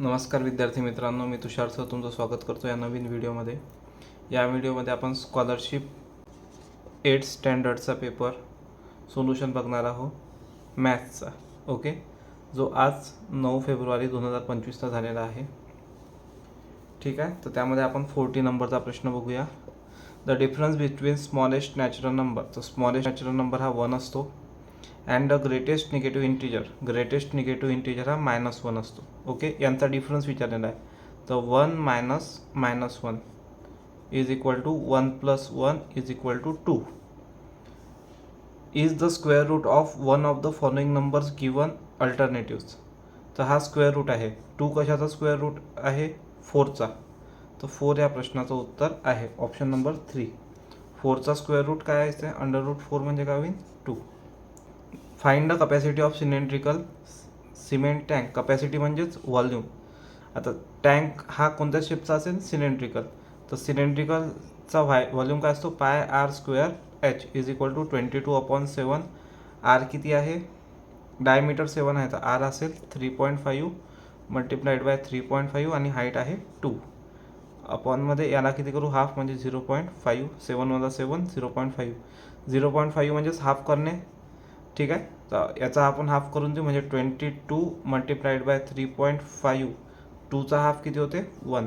नमस्कार विद्यार्थी मित्रांनो मी तुषार सर तुमचं स्वागत करतो या नवीन व्हिडिओमध्ये. या व्हिडिओमध्ये आपण स्कॉलरशिप एट स्टँडर्डचा पेपर सोल्युशन बघणार आहोत मॅथ्सचा ओके जो आज नऊ फेब्रुवारी दोन हजार पंचवीसचा झालेला आहे. ठीक आहे? तर त्यामध्ये आपण फोर्टी नंबरचा प्रश्न बघूया. The difference between smallest natural number तर स्मॉलेस्ट नॅचरल नंबर हा वन असतो. And the greatest negative integer greatest negative integer हा मायनस वन असतो. ओके यांचा डिफरन्स विचारलेला आहे. तर one minus minus one is equal to one plus one is equal to two is the square root of one of the following numbers given alternatives तर हा square root आहे. Two कशाचा square root आहे? फोरचा तर four या प्रश्नाचं उत्तर आहे. ऑप्शन नंबर थ्री फोरचा स्क्वेअर रूट काय असते? अंडर रूट फोर म्हणजे काय होईल? To find the capacity of cylindrical cement tank. Capacity म्हणजेच व्हॉल्यूम. आता टँक हा कोणत्या शेपचा असेल? सिलेंड्रिकल. तर सिलेंड्रिकलचा व्हाय व्हॉल्यूम काय असतो? Pi r square h is equal to twenty two upon seven. R किती आहे? डायमीटर सेवन आहे. तर आर असेल three point five multiplied by three point five आणि हाईट आहे टू. अपॉनमध्ये याला किती करू? हाफ म्हणजे झिरो पॉईंट फाईव्ह. सेवन वजा seven zero point five. Zero point five म्हणजेच हाफ करणे. ठीक आहे? तर याचा आपण हाफ करून देऊ. म्हणजे twenty two multiplied by three point five टूचा half किती होते? वन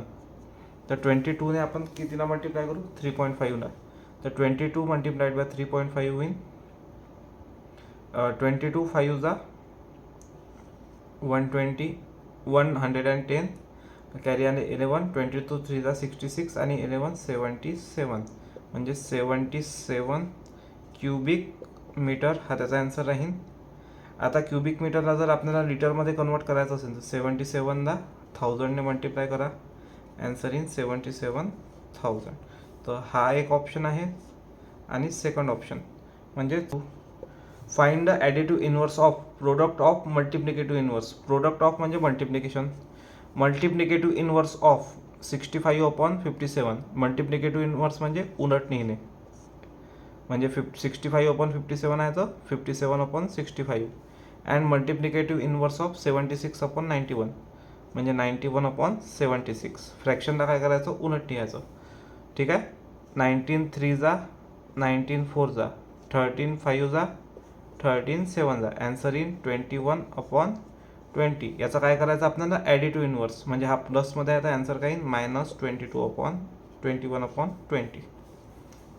तर ट्वेंटी टूने आपण कितीला मल्टिप्लाय करू? थ्री पॉईंट फाईव्हला तर twenty two multiplied by three point five होईल ट्वेंटी टू फाईव्ह जा one twenty one hundred and ten carry आणि इलेवन ट्वेंटी टू थ्री जा सिक्स्टी सिक्स आणि इलेवन सेवन्टी सेवन म्हणजे सेवन्टी सेवन क्युबिक मीटर हा त्याचा ॲन्सर राहील आता क्युबिक मीटरला जर आपल्याला लिटरमध्ये कन्वर्ट करायचं असेल तर सेवन्टी सेवनला थाउजंडने मल्टिप्लाय करा. Answer in seventy seven thousand तर हा एक ऑप्शन आहे आणि सेकंड ऑप्शन म्हणजे find the additive inverse of product of multiplicative inverse product of म्हणजे multiplication multiplicative inverse of sixty five upon fifty seven multiplicative inverse म्हणजे उलट निघणे म्हणजे फिफ्ट sixty five upon fifty seven आहे तर fifty seven upon sixty five and multiplicative inverse of seventy six upon ninety one म्हणजे ninety one upon seventy six फ्रॅक्शनला काय करायचं? उलट ठेवायचं ठीक आहे? नाईन्टीन थ्री जा नाईन्टीन फोर जा थर्टीन फाईव्ह जा थर्टीन सेवन जा. Answer in twenty one upon twenty याचं काय करायचं आपल्याला? ॲडिटिव्ह इनवर्स म्हणजे हा प्लसमध्ये आहे तर ॲन्सर काय? Minus twenty two upon twenty one upon twenty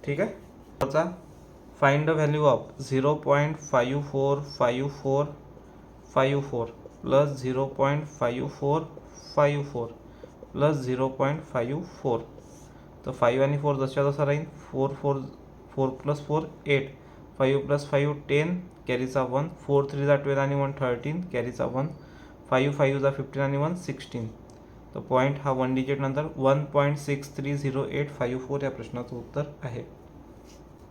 ठीक आहे? Find the value of zero point five four five four five four plus zero point five four five four plus zero point five four तर five आणि four जशा जसा राहील four four four plus four eight five plus five ten कॅरीचा one four three जा twelve आणि one thirteen कॅरीचा one five five जा fifteen आणि वन सिक्स्टीन तर पॉईंट हा वन डिजिट नंतर one point six three zero eight five four या प्रश्नाचं उत्तर आहे.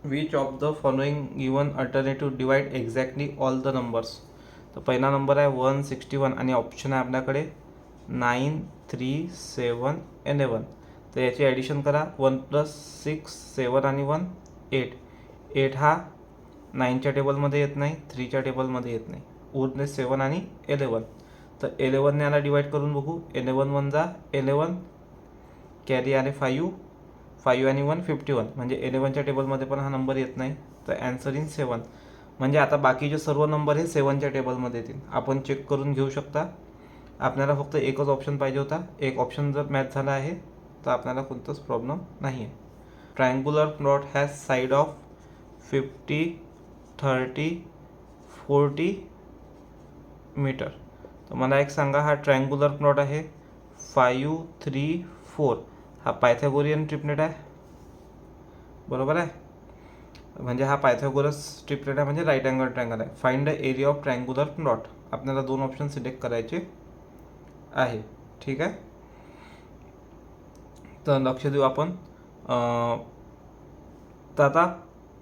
Which of the following given alternative divide exactly all the numbers तर पहिला नंबर आहे वन सिक्स्टी वन आणि ऑप्शन आहे आपल्याकडे नाईन थ्री सेवन एलेवन तर याची ॲडिशन करा वन प्लस सिक्स सेवन आणि वन एट एट हा नाईनच्या टेबलमध्ये येत नाही थ्रीच्या टेबलमध्ये येत नाही. उरले सेवन आणि एलेवन तर एलेवनने याला डिवाईड करून बघू. एलेवन वन जा एलेवन कॅरी आले फाईव्ह फाईव्ह आणि वन फिफ्टी वन म्हणजे इलेवनच्या टेबलमध्ये पण हा नंबर येत नाही. तर ॲन्सर इन सेवन म्हणजे आता बाकीचे सर्व नंबर हे सेवनच्या टेबलमध्ये येतील. आपण चेक करून घेऊ शकता. आपल्याला फक्त एकच ऑप्शन पाहिजे होता. एक ऑप्शन जर मॅच झाला आहे तर आपल्याला कोणताच प्रॉब्लेम नाही आहे triangular plot has side of fifty thirty forty metre तर मला एक सांगा हा ट्रायंगुलर प्लॉट आहे फाईव्ह थ्री फोर हा पायथॅगोरियन ट्रिपनेट आहे. बरोबर आहे? म्हणजे हा पायथॅगोरस ट्रिपनेट आहे म्हणजे राईट अँगल ट्रँगल आहे. Find the area of triangular plot आपल्याला दोन ऑप्शन सिलेक्ट करायचे आहे. ठीक आहे? तर लक्ष देऊ आपण. तर आता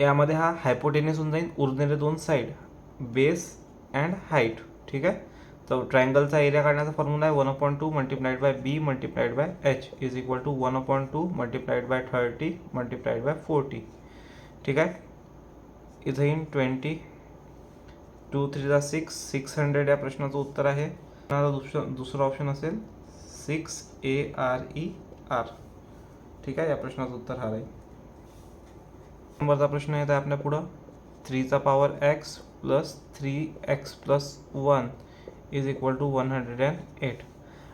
यामध्ये हा हायपोटेनियस होऊन जाईल. उरलेले दोन साईड बेस अँड हाईट ठीक आहे? तर ट्रायंगलचा एरिया काढण्याचा फॉर्म्युला आहे one upon two multiplied by b multiplied by h is equal to one upon two multiplied by thirty multiplied by forty ठीक आहे? इथं इन ट्वेंटी टू थ्रीचा सिक्स सिक्स हंड्रेड या प्रश्नाचं उत्तर आहे. दुसरं दुसरं ऑप्शन असेल six A R E R ठीक आहे? या प्रश्नाचं उत्तर हा राहील. नंबरचा प्रश्न येत आहे आपल्या पुढं. थ्रीचा power x plus three x plus one is equal to one hundred and eight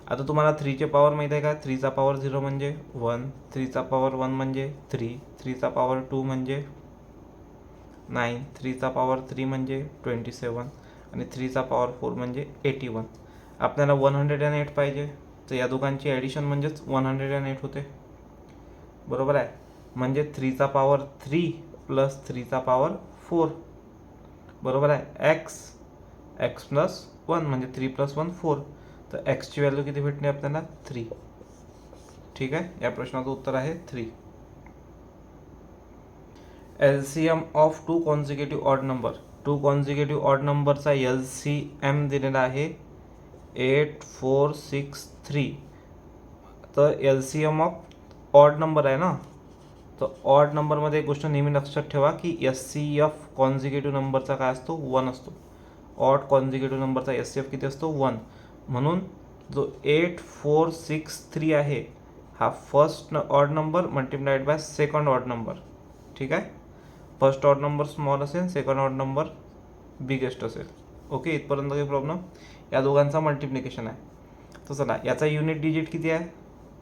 आता तुम्हाला थ्रीचे पॉवर माहीत आहे का? थ्रीचा पॉवर झिरो म्हणजे वन थ्रीचा पॉवर वन म्हणजे थ्री थ्रीचा पॉवर टू म्हणजे नाईन थ्रीचा पॉवर थ्री म्हणजे ट्वेंटी सेवन आणि थ्रीचा पॉवर फोर म्हणजे एटी वन आपल्याला वन हंड्रेड अँड एट पाहिजे. तर या दोघांची ॲडिशन म्हणजेच वन हंड्रेड अँड एट होते. बरोबर आहे? म्हणजे थ्रीचा पॉवर थ्री प्लस थ्रीचा पॉवर फोर बरोबर आहे? एक्स एक्स प्लस वन म्हणजे थ्री प्लस वन फोर तर एक्सची व्हॅल्यू किती भेटणे आपल्याला? थ्री ठीक आहे? या प्रश्नाचं उत्तर आहे three L C M of two consecutive odd number two consecutive odd नंबरचा एल सी एम दिलेला आहे एट फोर सिक्स थ्री तर L C M of odd number आहे ना? तर ऑड नंबरमध्ये एक गोष्ट नेहमी लक्षात ठेवा की एस सी एफ़ कॉन्झिक्युटिव्ह नंबरचा काय असतो? वन असतो. ऑड कॉन्झिक्युटिव्ह नंबरचा एस सी एफ किती असतो? वन म्हणून जो एट फोर सिक्स थ्री आहे हा first odd number multiplied by second odd number ठीक आहे? फर्स्ट ऑड नंबर स्मॉल असेल सेकंड ऑड नंबर बिगेस्ट असेल. ओके इथपर्यंत काही प्रॉब्लेम या दोघांचा मल्टिप्लिकेशन आहे. तर चला याचा युनिट डिजिट किती आहे?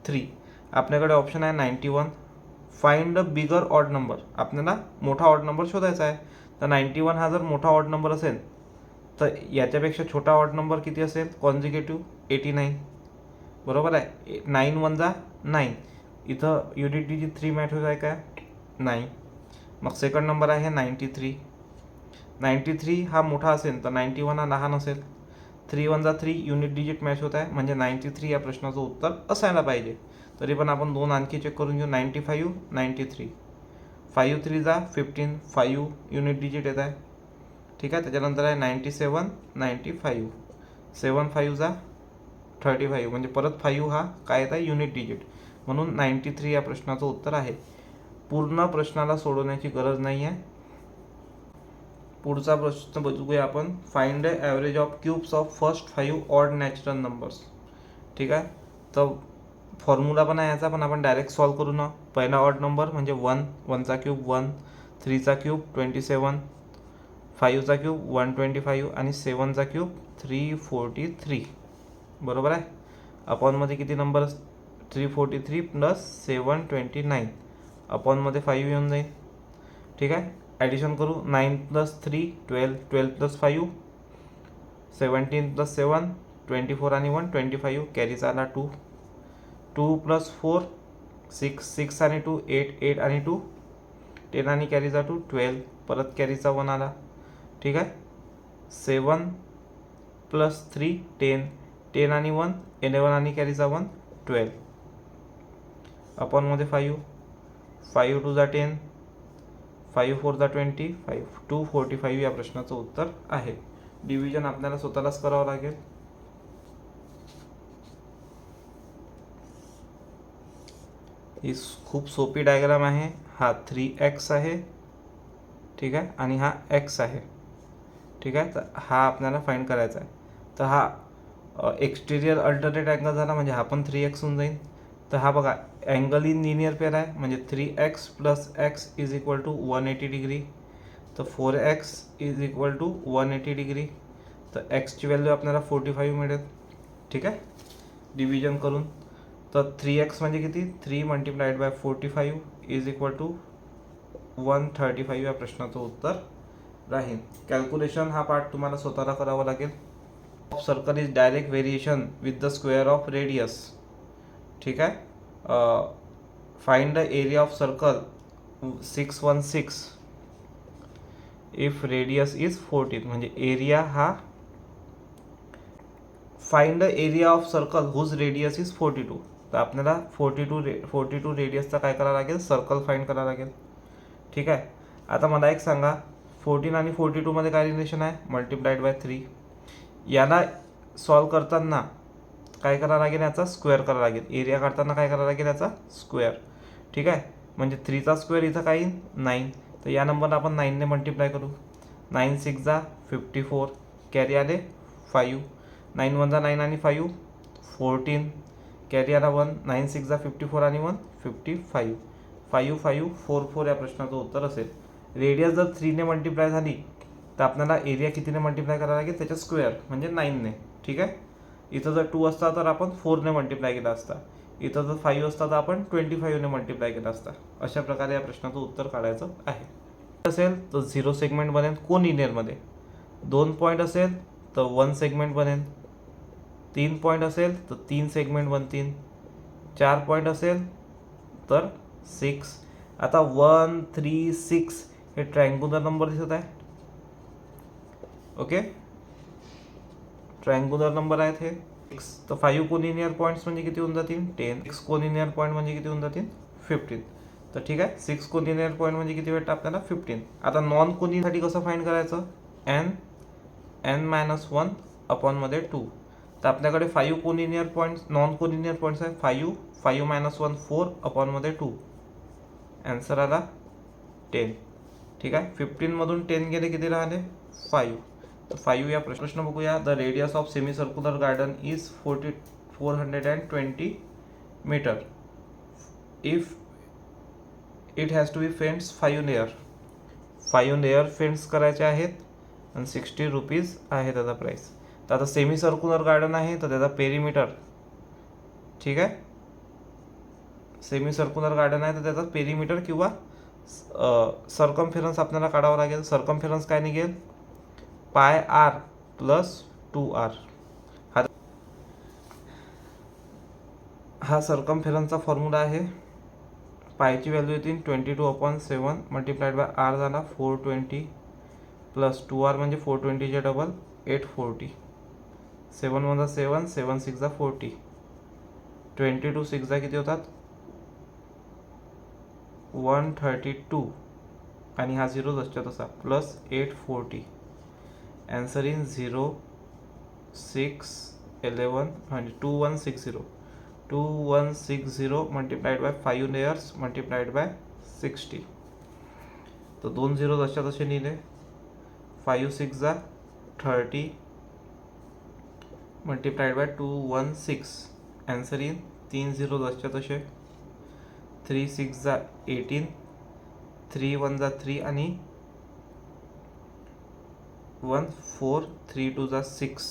थ्री आपल्याकडे ऑप्शन आहे ninety one find a bigger odd number आपल्याला मोठा ऑड नंबर शोधायचा आहे. तर नाईन्टी वन हा जर मोठा ऑड नंबर असेल तर याच्यापेक्षा छोटा ऑड नंबर किती असेल? कॉन्झिक्युटिव्ह एटी नाईन बरोबर आहे? नाईन वन जा नाईन इथं युनिट डिजिट थ्री मॅच होत आहे काय? नाही मग सेकंड नंबर आहे नाईंटी थ्री नाईंटी थ्री हा मोठा असेल तर नाईंटी वन हा लहान असेल. थ्री वन जा थ्री युनिट डिजिट मॅच होत आहे म्हणजे नाईंटी थ्री या प्रश्नाचं उत्तर असायला पाहिजे. तरी पण आपण दोन आणखी चेक करून घेऊ. Ninety five ninety three five three जा फिफ्टीन फाईव्ह युनिट डिजिट येत आहे. ठीक आहे? त्याच्यानंतर आहे ninety seven ninety five seven फाईव्हचा thirty five म्हणजे परत फाईव्ह हा काय येत आहे? युनिट डिजिट म्हणून नाईंटी थ्री या प्रश्नाचं उत्तर आहे. पूर्ण प्रश्नाला सोडवण्याची गरज नाही आहे पुढचा प्रश्न बघूया आपण. Find the average of cubes of first five odd natural numbers ठीक आहे? तर फॉर्म्युला पण आहे याचा पण आपण डायरेक्ट सॉल्व करू ना. पहिला ऑड नंबर म्हणजे वन वनचा क्यूब वन थ्रीचा क्यूब ट्वेंटी सेवन फाईव्हचा क्यूब वन ट्वेंटी फाईव्ह आणि सेवनचा क्यूब थ्री फोर्टी थ्री. बरोबर आहे? अपॉनमध्ये किती number three forty three plus seven twenty nine. अपॉनमध्ये five येऊन जाईल. ठीक आहे? ॲडिशन करू nine plus three twelve twelve plus five seventeen plus seven twenty four आणि वन ट्वेंटी फाईव्ह कॅरीचा आला two. Two plus four six six आणि two eight eight आणि टू. टेन आणि कॅरीचा टू ट्वेल्व. परत कॅरीचा वन आला. ठीक आहे? Seven plus three ten. Ten आणि वन इलेवन आणि कॅरीचा वन ट्वेल्व. अपॉनमध्ये फाईव्ह. फाईव्ह टू जा टेन. फाईव्ह फोर जा twenty. Five two forty five या प्रश्नाचं उत्तर आहे. डिव्हिजन आपल्याला स्वतःलाच करावं लागेल. ही खूप सोपी डायग्राम आहे. हा थ्री एक्स आहे. ठीक आहे? आणि हा एक्स आहे. ठीक आहे? तर हा आपल्याला फाईंड करायचा आहे. तर हा एक्स्टेरियर अल्टरनेट अँगल झाला म्हणजे हा पण थ्री एक्स होऊन जाईल. तर हा बघा अँगल इन लिनियर पेअर आहे. म्हणजे three x plus x is equal to one eighty degree तर four x is equal to one eighty degree तर एक्सची व्हॅल्यू आपल्याला फोर्टी फाईव्ह मिळेल. ठीक आहे? डिव्हिजन करून. तर थ्री एक्स म्हणजे किती? Three multiplied by forty five is equal to one thirty five या प्रश्नाचं उत्तर राहील. कॅल्क्युलेशन हा पार्ट तुम्हाला स्वतःला करावा लागेल. Of circle is direct variation with the square of radius ठीक आहे? Find the area of circle six one six if radius is fourteen म्हणजे एरिया हा find the area of circle whose radius is forty two तर आपल्याला forty two रे forty two रेडियसचा काय करावं लागेल? सर्कल फाईंड करावं लागेल. ठीक आहे? आता मला एक सांगा. फोर्टीन आणि फोर्टी टूमध्ये काय रिलेशन आहे? मल्टिप्लाइड बाय थ्री याला सॉल्व करताना काय करावं लागेल याचा? स्क्वेअर करावं लागेल. एरिया काढताना काय करावं लागेल याचा? स्क्वेअर ठीक आहे? म्हणजे थ्रीचा स्क्वेअर इथं काय येईल नाईन तर या नंबरला आपण नाईनने मल्टिप्लाय करू. नाईन सिक्स जा फिफ्टी फोर कॅरी आले फाईव्ह नाईन वन जा नाईन आणि फाईव्ह फोर्टीन कॅरी आला वन नाईन सिक्स जा फिफ्टी फोर आणि one fifty five five five four four या प्रश्नाचं उत्तर असेल. रेडियस जर थ्रीने मल्टिप्लाय झाली तर आपल्याला एरिया कितीने मल्टिप्लाय करायला लागेल? त्याच्या स्क्वेअर म्हणजे नाईनने ठीक आहे? इथं जर टू असता तर आपण फोरने मल्टिप्लाय केला असता. इथं जर फाईव्ह असता तर आपण ट्वेंटी फाईव्हने मल्टिप्लाय केला असता. अशा प्रकारे या प्रश्नाचं उत्तर काढायचं आहे. असेल तर झिरो सेगमेंट बनेल. कोण लिनियरमध्ये दोन पॉईंट असेल तर वन सेगमेंट बनेल. तीन पॉईंट असेल तर तीन सेगमेंट बनतील. चार पॉईंट असेल तर सिक्स आता वन थ्री सिक्स हे ट्रँग्युलर नंबर दिसत आहे. ओके ट्रँग्युलर नंबर आहेत हे. एक्स तर फाईव्ह कोलिनियर पॉईंट्स म्हणजे किती होऊन जातील? टेन एक्स कोलिनियर पॉईंट म्हणजे किती होऊन जातील? फिफ्टीन तर ठीक आहे? सिक्स कोलिनियर पॉईंट म्हणजे किती भेटतं आपल्याला फिफ्टीन आता नॉन कोलिनसाठी कसं फाईंड करायचं? एन एन मायनस वन अपॉनमध्ये टू तर आपल्याकडे five collinear points non collinear points आहे five five minus one four अपॉनमध्ये two answer आला टेन ठीक आहे? फिफ्टीनमधून टेन गेले किती राहिले? फाईव्ह तर फाईव्ह या प्रश्न प्रश्न बघूया. The radius of semi circular garden is forty four hundred and twenty metre if it has to be fends five layer five layer fends करायचे आहेत आणि सिक्स्टी रुपीज आहे त्याचा प्राईस तर आता सेमी सर्क्युलर गार्डन आहे तर त्याचा पेरीमीटर ठीक आहे? सेमी सर्क्युलर गार्डन आहे तर त्याचा पेरीमीटर किंवा सरकमफेरन्स आपल्याला काढावं लागेल. सरकमफेरन्स काय निघेल? पाय आर प्लस टू आर हा हा सरकमफेरन्सचा फॉर्म्युला आहे. पायची व्हॅल्यू येतील twenty two upon seven multiplied by r झाला four twenty plus two r म्हणजे four ट्वेंटीचे double eight forty seven one seven seven six forty twenty two सिक्सचा किती होतात? वन थर्टी टू आणि हा झिरो जसच्या तसा. Plus eight forty answer in zero six eleven म्हणजे two one six zero two one six zero multiplied by five layers multiplied by sixty तर दोन zero जसच्या तसे लिहिले. फाईव्ह सिक्स जा thirty multiplied by two one six answer in तीन zero जसच्या तसे. थ्री सिक्स जा एटीन थ्री वन जा थ्री आणि वन फोर थ्री टू जा six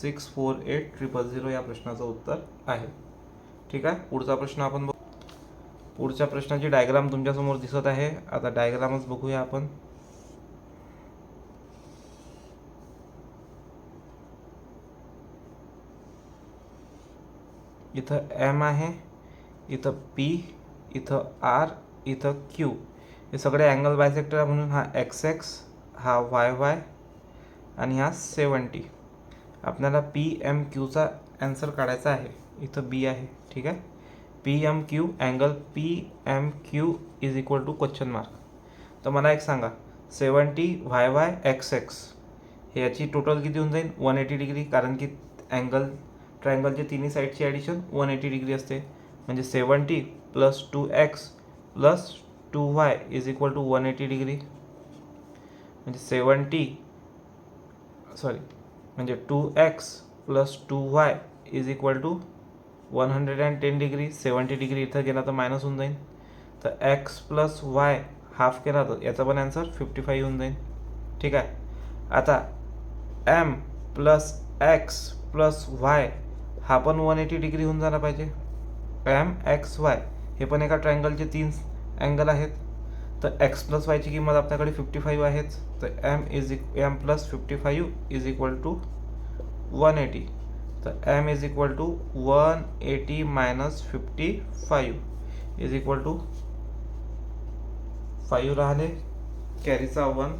six four eight triple zero या प्रश्नाचं उत्तर आहे. ठीक आहे? पुढचा प्रश्न आपण बघ. पुढच्या प्रश्नाची डायग्राम तुमच्यासमोर दिसत आहे. आता डायग्रामच बघूया आपण. इथं एम आहे इथं पी इथं आर इथं क्यू. हे सगळे अँगल बायसेक्टर आहे म्हणून हा एक्स एक्स हा वाय वाय आणि हा सेवन्टी आपल्याला पी एम क्यूचा ॲन्सर काढायचा आहे. इथं बी आहे ठीक आहे? P M Q angle P M Q is equal to question mark तर मला एक सांगा seventy y y x x हे याची टोटल किती होऊन जाईल? वन एटी डिग्री कारण की अँगल ट्रायंगलचे तिन्ही साईडची ॲडिशन वन एटी डिग्री असते. म्हणजे seventy plus two x plus two y is equal to one eighty degree. म्हणजे सेवन्टी सॉरी म्हणजे two x plus two y is equal to one hundred and ten degree. Seventy degree इथं गेला तर minus होऊन जाईल तर x plus Y half केला तर याचा पण ॲन्सर फिफ्टी फाईव्ह होऊन जाईल ठीक आहे? आता M plus x plus y हा पण वन एटी डिग्री होऊन झाला पाहिजे. एम एक्स वाय हे पण एका ट्रायंगलचे तीन अँगल आहेत. तर एक्स प्लस वायची किंमत आपल्याकडे फिफ्टी फाईव्ह आहेच. तर M is equal M plus fifty five is equal to one eighty तर M is equal to one eighty minus fifty five is equal to five राहिले. कॅरीचा वन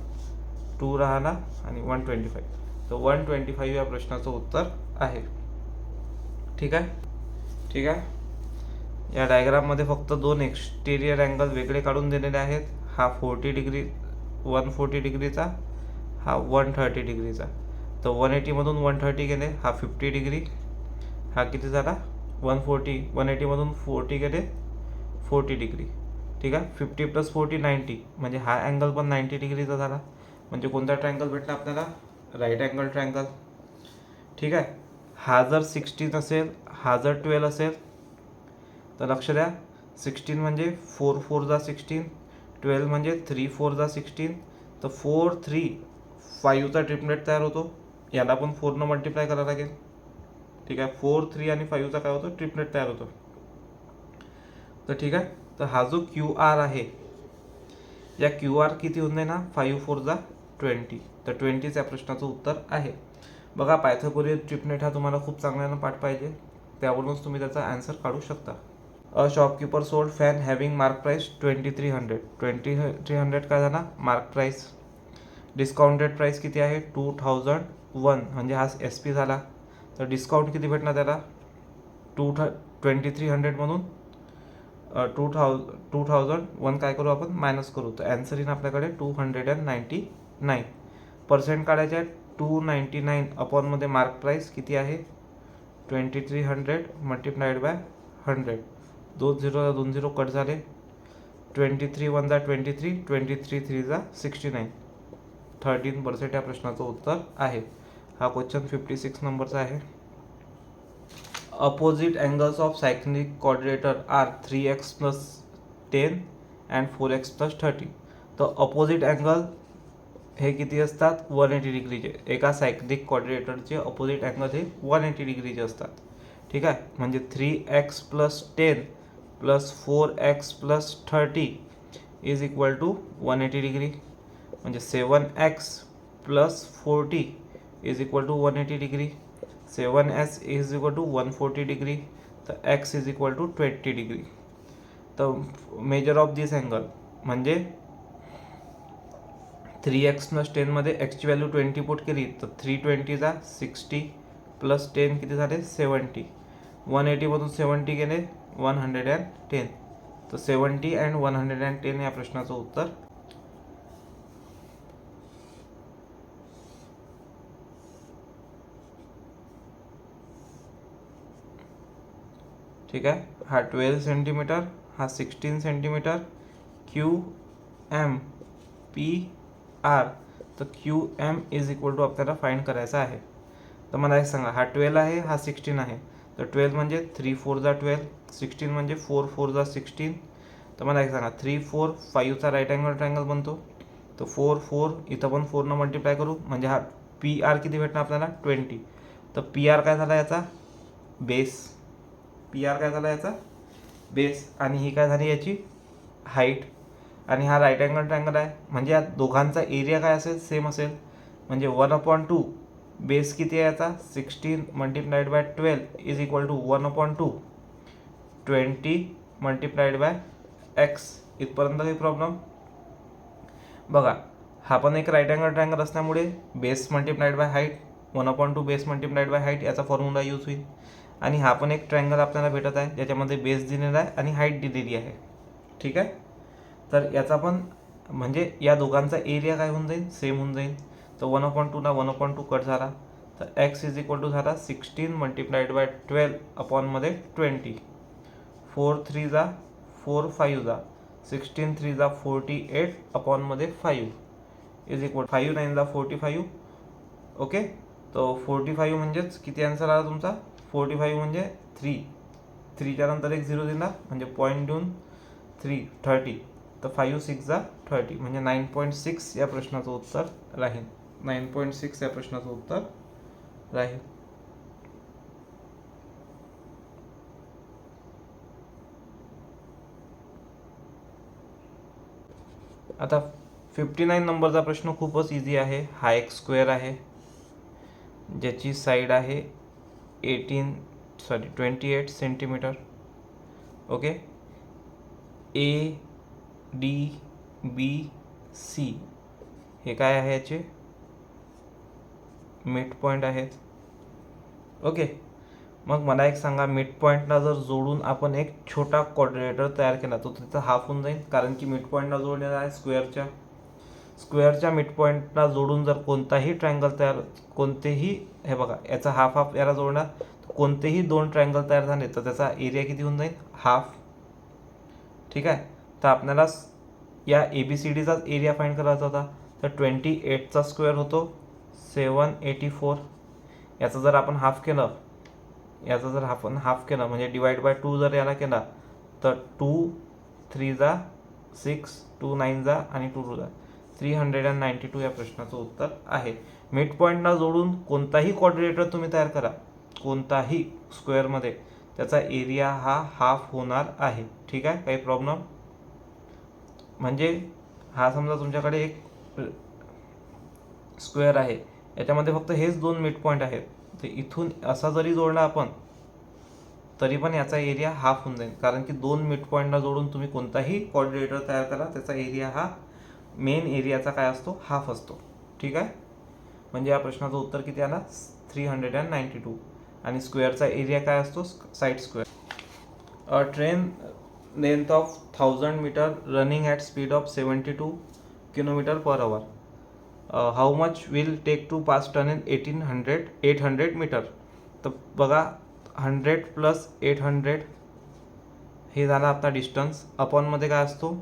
टू राहिला आणि one twenty five तर one twenty five या प्रश्नाचं उत्तर आहे. ठीक आहे? ठीक आहे? या डायग्राममध्ये फक्त दोन एक्सटेरियर अँगल वेगळे काढून दिलेले आहेत. हा फोर्टी डिग्री वन फोर्टी डिग्रीचा हा वन थर्टी डिग्रीचा तर वन एटीमधून वन थर्टी गेले हा फिफ्टी डिग्री हा किती झाला? वन फोर्टी वन एटीमधून फोर्टी गेले फोर्टी डिग्री ठीक आहे? फिफ्टी प्लस फोर्टी नाईंटी म्हणजे हा अँगल पण नाईंटी डिग्रीचा झाला. म्हणजे कोणता ट्रँगल भेटला आपल्याला? राईट अँगल ट्रँगल ठीक आहे? हा जर सिक्स्टीन असेल हा जर ट्वेल्व असेल तर लक्ष द्या सिक्स्टीन म्हणजे फोर फोर जा सिक्स्टीन ट्वेल्व म्हणजे थ्री फोर जा सिक्स्टीन तर फोर थ्री फाईव्हचा ट्रिपलेट तयार होतो. याला पण फोरनं मल्टिप्लाय करावं लागेल. ठीक आहे? फोर थ्री आणि फाईव्हचा काय होतो? ट्रिपलेट तयार होतो. तर ठीक आहे? तर हा जो क्यू आर आहे या क्यू आर किती होऊन ना फाईव्ह फोर जा ट्वेंटी तर ट्वेंटीच या प्रश्नाचं उत्तर आहे. बघा पायथागोरियन ट्रिपनेट हा तुम्हाला खूप चांगल्यानं पाठ पाहिजे. त्यावरूनच तुम्ही त्याचा ॲन्सर काढू शकता. A shopkeeper sold fan having mark price twenty three hundred twenty three hundred काय झाला? मार्क प्राईस डिस्काउंटेड प्राईस किती आहे? टू थाउजंड वन म्हणजे हा एस पी झाला. तर डिस्काउंट किती भेटणार त्याला? टू थ ट्वेंटी थ्री हंड्रेडमधून टू थाउ टू थाउजंड वन काय करू आपण? मायनस करू. तर ॲन्सर इन आपल्याकडे two hundred and ninety nine percent काढायचे आहे टू नाईन्टी नाईन अपॉनमध्ये मार्क प्राईस किती आहे? Twenty three hundred multiplied by hundred दोन झिरो दोन झिरो कट झाले. ट्वेंटी थ्री वन जा twenty three twenty three three जा सिक्स्टी नाईन. थर्टीन पर्सेंट या प्रश्नाचं उत्तर आहे. हा क्वेश्चन फिफ्टी सिक्स नंबरचा आहे. Opposite angles of cyclic coordinator are three x plus ten and four x plus thirty तर अपोजिट अँगल हे किती असतात? वन एटी डिग्रीचे. एका सायक्लिक कॉर्डिनेटरचे अपोजिट अँगल हे वन एटी डिग्रीचे असतात. ठीक आहे? म्हणजे three x plus ten plus four x plus thirty is equal to one eighty degree म्हणजे seven x plus forty is equal to one eighty degree seven x is equal to one forty degree तर x is equal to twenty degree तर measure of this angle म्हणजे three x plus टेनमध्ये एक्सची value twenty put केली तर three ट्वेंटीचा sixty plus ten किती झाले? सेवन्टी वन एटीमधून सेवन्टी गेले वन हंड्रेड अँड टेन तर seventy and one hundred and ten या प्रश्नाचं उत्तर? ठीक आहे. हा ट्वेल्व सेंटीमीटर हा sixteen centimetre Q M P R तर Q M is equal to आपल्याला फाईंड करायचा आहे. तर मला सांगा, हा ट्वेल्व आहे, हा सिक्स्टीन आहे. तर ट्वेल्व म्हणजे थ्री फोर जा ट्वेल्व सिक्स्टीन म्हणजे फोर फोर जा सिक्स्टीन तर मला एक सांगा थ्री फोर फाईव्हचा राईट अँगल ट्रायंगल बनतो. तर फोर फोर इथं पण फोरनं मल्टिप्लाय करू. म्हणजे हा पी आर किती भेटणार आपल्याला? ट्वेंटी तर पी आर काय झाला याचा? बेस पी आर काय झाला याचा? बेस आणि ही काय झाली याची? हाईट आणि हा राईट अँगल ट्रँगल आहे. म्हणजे या दोघांचा एरिया काय असेल? सेम असेल. म्हणजे वन अपॉन टू बेस किती आहे याचा? Sixteen multiplied by twelve is equal to one upon two. Twenty multiplied by x. इथपर्यंत काही प्रॉब्लेम? बघा हा पण एक राईट अँगल ट्रँगल असल्यामुळे base multiplied by height one upon two base multiplied by height याचा फॉर्म्युला यूज होईल. आणि हा पण एक ट्रँगल आपल्याला भेटत आहे ज्याच्यामध्ये बेस दिलेला आहे आणि हाईट दिलेली आहे. ठीक आहे? तर याचा पण म्हणजे या दोघांचा एरिया काय होऊन जाईल? सेम होऊन जाईल. तर वन अपॉईंट टूना वन अपॉईंट टू कट झाला. तर एक्स इज इक्वल टू झाला सिक्स्टीन मल्टिप्लाइड बाय ट्वेल्व अपॉनमध्ये ट्वेंटी फोर थ्री जा फोर फाईव्ह जा. सिक्स्टीन थ्री जा forty eight अपॉनमध्ये five is equal five nine जा फोर्टी फाईव्ह ओके तर फोर्टी फाईव्ह म्हणजेच किती आन्सर आला तुमचा? फोर्टी फाईव्ह म्हणजे थ्री थ्रीच्या नंतर एक झिरो दिला म्हणजे पॉईंट देऊन थ्री थर्टी तर फाईव्ह सिक्स जा थर्टी म्हणजे नाईन पॉईंट सिक्स या प्रश्नाचं उत्तर राहील नाईन पॉईंट सिक्स या प्रश्नाचं उत्तर राहील. आता फिफ्टी नाईन नंबरचा प्रश्न खूपच इझी आहे. हा एक स्क्वेअर आहे. ज्याची साईड आहे eighteen sorry twenty eight centimetre okay A D B C हे काय आहे याचे? मिड पॉईंट आहेत. ओके मग मला एक सांगा मिड पॉईंटला जर जोडून आपण एक छोटा कॉर्डिनेटर तयार केला तर त्याचा हाफ होऊन जाईल. कारण की मिड पॉईंटला जोडलेला आहे स्क्वेअरच्या स्क्वेअरच्या मिड पॉईंटला जोडून जर कोणताही ट्रँगल तयार कोणतेही हे बघा याचा हाफ हाफ याला जोडणार. कोणतेही दोन ट्रँगल तयार झाले तर त्याचा एरिया किती होऊन जाईल? हाफ ठीक आहे? तर आपल्याला या ए बी सी डीचाच एरिया फाईंड करायचा होता. तर ट्वेंटी एटचा स्क्वेअर होतो. Seven eighty four. याचं जर आपण हाफ केलं याचं जर आपण हाफ केलं म्हणजे डिवाईड बाय टू जर याला केला तर टू थ्री जा सिक्स टू नाईन जा आणि टू टू जा. Three hundred and ninety two या प्रश्नाचं उत्तर आहे. मिड पॉईंटला जोडून कोणताही कॉर्डिनेटर तुम्ही तयार करा. कोणताही स्क्वेअरमध्ये त्याचा एरिया हा हाफ होणार आहे. ठीक आहे? काही प्रॉब्लेम म्हणजे हा समजा तुमच्याकडे एक स्क्वेअर आहे. याच्यामध्ये फक्त हेच दोन मिड पॉईंट आहेत. तर इथून असा जरी जोडला आपण तरी पण याचा एरिया हाफ होऊन जाईल. कारण की दोन मिड पॉईंटला जोडून तुम्ही कोणताही कॉर्डिनेटर तयार करा त्याचा एरिया हा मेन एरियाचा काय असतो? हाफ असतो. ठीक आहे? म्हणजे या प्रश्नाचं उत्तर किती आला? Three hundred and ninety two आणि स्क्वेअरचा एरिया काय असतो? Side square a train length of thousand metre running at speed of seventy two kilometre per hour how much will take to pass ton in eighteen hundred eight hundred metre तर बघा hundred plus eight hundred हे झाला आपला distance अपॉनमध्ये काय असतो?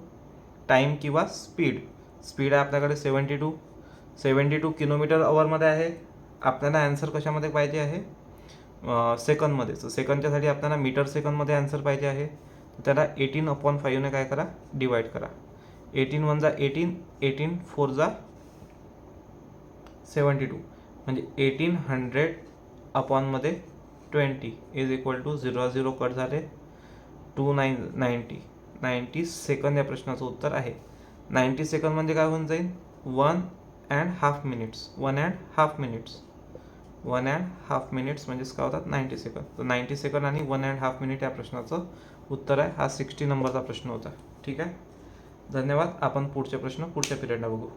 Time किंवा speed speed आहे आपल्याकडे seventy two seventy two kilometre अवरमध्ये आहे. आपल्याला ॲन्सर कशामध्ये पाहिजे आहे? सेकंदमध्ये तर सेकंदच्यासाठी आपल्याला मीटर सेकंदमध्ये ॲन्सर पाहिजे आहे. त्याला एटीन अपॉन फाईव्हने काय करा? डिवाईड करा. एटीन वन जा एटीन एटीन फोर जा सेवन्टी टू. म्हणजे eighteen hundred अपॉनमध्ये twenty is equal to zero zero cut झाले two nine ninety. Ninety second या प्रश्नाचं उत्तर आहे. नाईन्टी सेकंद म्हणजे काय होऊन जाईल? One and half minutes. One and half minutes. One and half minutes म्हणजेच काय होतात? Ninety second. तर नाईन्टी सेकंद आणि वन अँड हाफ मिनिट या प्रश्नाचं उत्तर आहे. हा सिक्स्टी नंबरचा प्रश्न होता. ठीक आहे? धन्यवाद. आपण पुढचे प्रश्न पुढच्या पिरियडला बघू.